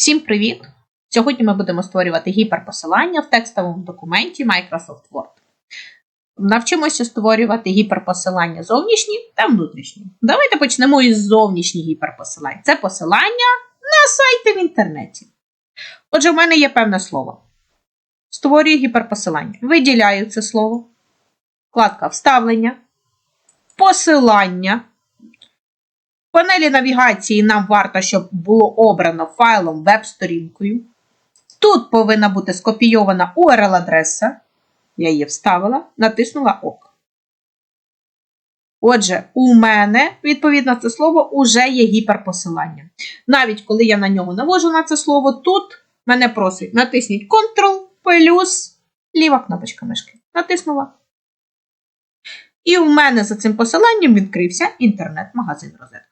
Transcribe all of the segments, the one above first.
Всім привіт! Сьогодні ми будемо створювати гіперпосилання в текстовому документі Microsoft Word. Навчимося створювати гіперпосилання зовнішні та внутрішні. Давайте почнемо із зовнішніх гіперпосилань. Це посилання на сайти в інтернеті. Отже, в мене є певне слово. Створюю гіперпосилання. Виділяю це слово. Вкладка Вставлення. Посилання. Панелі навігації нам варто, щоб було обрано файлом веб-сторінкою. Тут повинна бути скопійована URL-адреса. Я її вставила, натиснула ОК. Отже, у мене, відповідно, це слово уже є гіперпосилання. Навіть коли я на нього навожу на це слово, тут мене просить натисніть Ctrl плюс ліва кнопочка мишки. Натиснула. І в мене за цим посиланням відкрився інтернет-магазин розетка.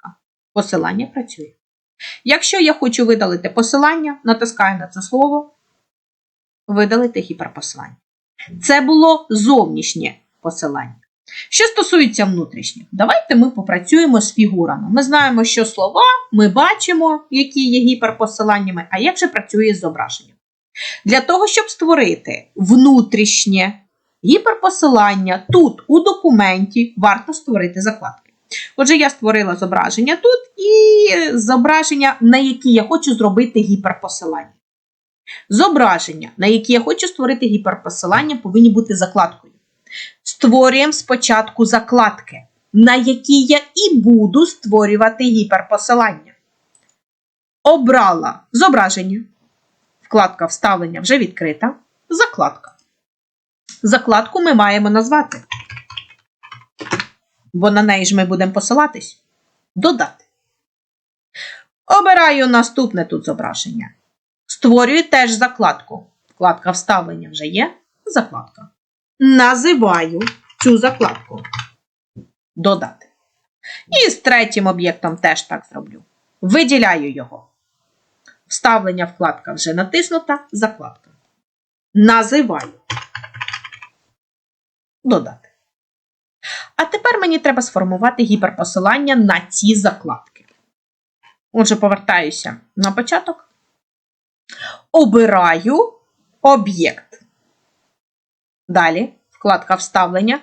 Посилання працює. Якщо я хочу видалити посилання, натискаю на це слово, видалити гіперпосилання. Це було зовнішнє посилання. Що стосується внутрішніх, давайте ми попрацюємо з фігурами. Ми знаємо, що слова ми бачимо, які є гіперпосиланнями, а як же працює з зображенням. Для того, щоб створити внутрішнє гіперпосилання тут у документі, варто створити закладки. Отже, я створила зображення тут і зображення, на які я хочу зробити гіперпосилання. Зображення, на які я хочу створити гіперпосилання, повинні бути закладкою. Створюємо спочатку закладки, на які я і буду створювати гіперпосилання. Обрала зображення. Вкладка вставлення вже відкрита. Закладка. Закладку ми маємо назвати. Бо на неї ж ми будемо посилатись. Додати. Обираю наступне тут зображення. Створюю теж закладку. Вкладка вставлення вже є. Закладка. Називаю цю закладку. Додати. І з третім об'єктом теж так зроблю. Виділяю його. Вставлення вкладка вже натиснута. Закладка. Називаю. Додати. А тепер мені треба сформувати гіперпосилання на ці закладки. Отже, повертаюся на початок. Обираю об'єкт. Далі вкладка вставлення,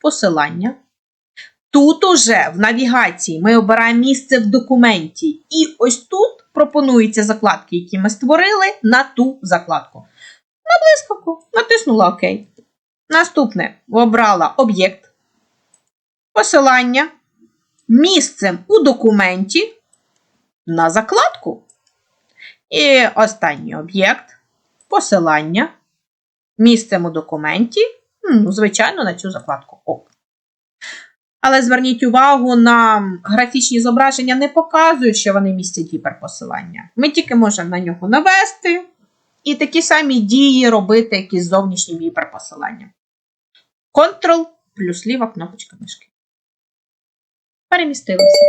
посилання. Тут уже в навігації ми обираємо місце в документі. І ось тут пропонуються закладки, які ми створили на ту закладку. На блискавку натиснула ОК. Наступне обрала об'єкт, посилання місцем у документі на закладку. І останній об'єкт посилання місцем у документі, ну, звичайно, на цю закладку ОК. Але зверніть увагу, нам графічні зображення не показують, що вони містять гіперпосилання. Ми тільки можемо на нього навести і такі самі дії робити, якісь зовнішні гіперпосилання. Ctrl плюс ліва кнопочка мишки. Перемістилося.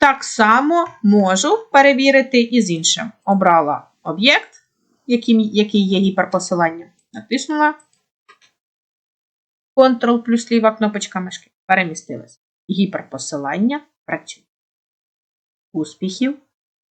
Так само можу перевірити і з іншим. Обрала об'єкт, який, є гіперпосилання. Натиснула. Ctrl плюс ліва кнопочка мишки. Перемістилася. Гіперпосилання працює. Успіхів!